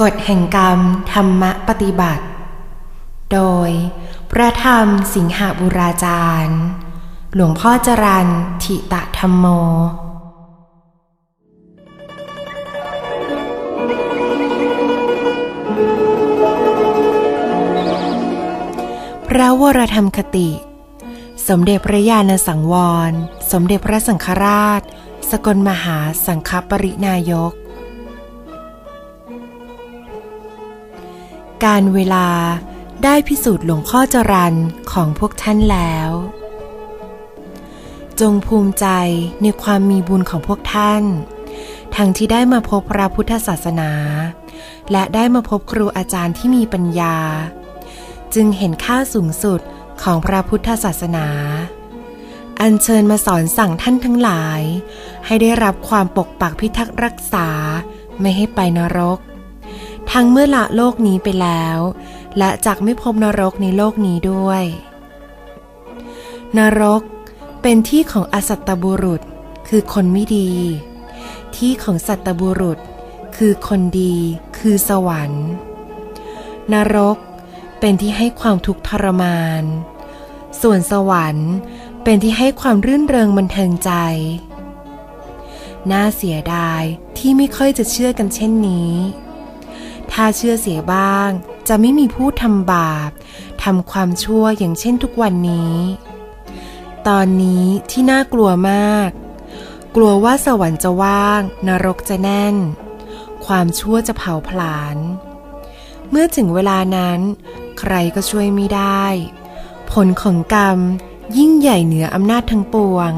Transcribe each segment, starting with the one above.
กฎแห่งกรรมธรรมปฏิบัติ โดย พระธรรมสิงหบุราจารย์ หลวงพ่อจรันทิตะธรรมโม พระวรธรรมคติ สมเด็จพระญาณสังวร สมเด็จพระสังฆราช สกลมหาสังฆปรินายก การเวลาได้พิสูจน์หลวงพ่อจรันของพวกท่านแล้ว จงภูมิใจในความมีบุญของพวกท่าน ทั้งที่ได้มาพบพระพุทธศาสนา และได้มาพบครูอาจารย์ที่มีปัญญา จึงเห็นค่าสูงสุดของพระพุทธศาสนา อัญเชิญมาสอนสั่งท่านทั้งหลาย ให้ได้รับความปกปักพิทักษ์รักษาไม่ให้ไปนรก ทั้งเมื่อละโลกนี้ไปแล้ว และจักไม่พบนรกในโลกนี้ด้วย นรกเป็นที่ของอสัตตบุรุษคือคนไม่ดี ที่ของสัตตบุรุษ คือคนดีคือสวรรค์ นรกเป็นที่ให้ความทุกข์ทรมาน ส่วนสวรรค์เป็นที่ให้ความรื่นเริงบันเทิงใจ น่าเสียดายที่ไม่ค่อยจะเชื่อกันเช่นนี้ ถ้าเชื่อเสียบ้าง จะไม่มีผู้ทำบาปทำความชั่วอย่างเช่นทุกวันนี้ ตอนนี้ที่น่ากลัวมาก กลัวว่าสวรรค์จะว่าง นรกจะแน่น ความชั่วจะเผาผลาญเมื่อถึงเวลานั้น ใครก็ช่วยไม่ได้ ผลของกรรมยิ่งใหญ่เหนืออำนาจทั้งปวง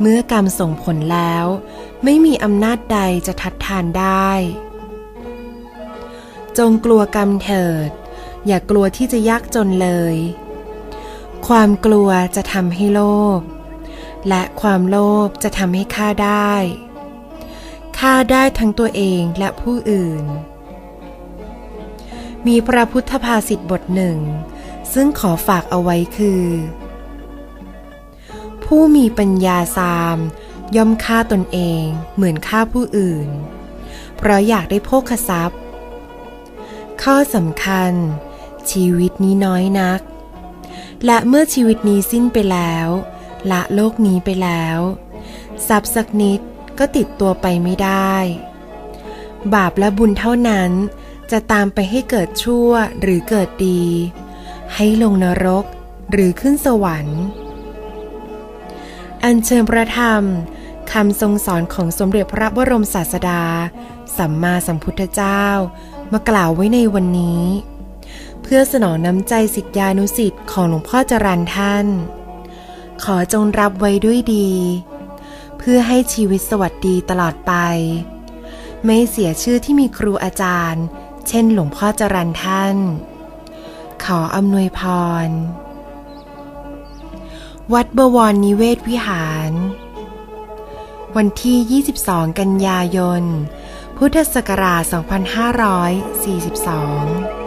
เมื่อกรรมส่งผลแล้ว ไม่มีอำนาจใดจะทัดทานได้ จงกลัวกรรมเถิด อย่ากลัวที่จะยากจนเลย ความกลัวจะทำให้โลภ และความโลภจะทำให้ฆ่าได้ฆ่าได้ทั้งตัวเองและผู้อื่น มีพระพุทธภาษิตบทหนึ่ง ซึ่งขอฝากเอาไว้คือ ผู้มีปัญญาสามย่อมฆ่าตนเองเหมือนฆ่าผู้อื่น เพราะอยากได้โภคทรัพย์ ข้อสำคัญ ชีวิตนี้น้อยนัก และเมื่อชีวิตนี้สิ้นไปแล้ว ละโลกนี้ไปแล้วทรัพย์สักนิดก็ติดตัวไปไม่ได้ บาปและบุญเท่านั้นจะตามไปให้เกิดชั่วหรือเกิดดี ให้ลงนรกหรือขึ้นสวรรค์ อัญเชิญพระธรรมคำทรงสอนของสมเด็จพระบรมศาสดา สัมมาสัมพุทธเจ้า มากล่าวไว้ในวันนี้ เพื่อสนองน้ำใจสิทธิานุสิทธิ์ของหลวงพ่อจรันท่าน ขอจงรับไว้ด้วยดี เพื่อให้ชีวิตสวัสดีตลอดไป ไม่เสียชื่อที่มีครูอาจารย์ เช่นหลวงพ่อจรันท่าน ขออำนวยพร วัดบวรนิเวศวิหาร วันที่ 22 กันยายน พุทธศักราช 2542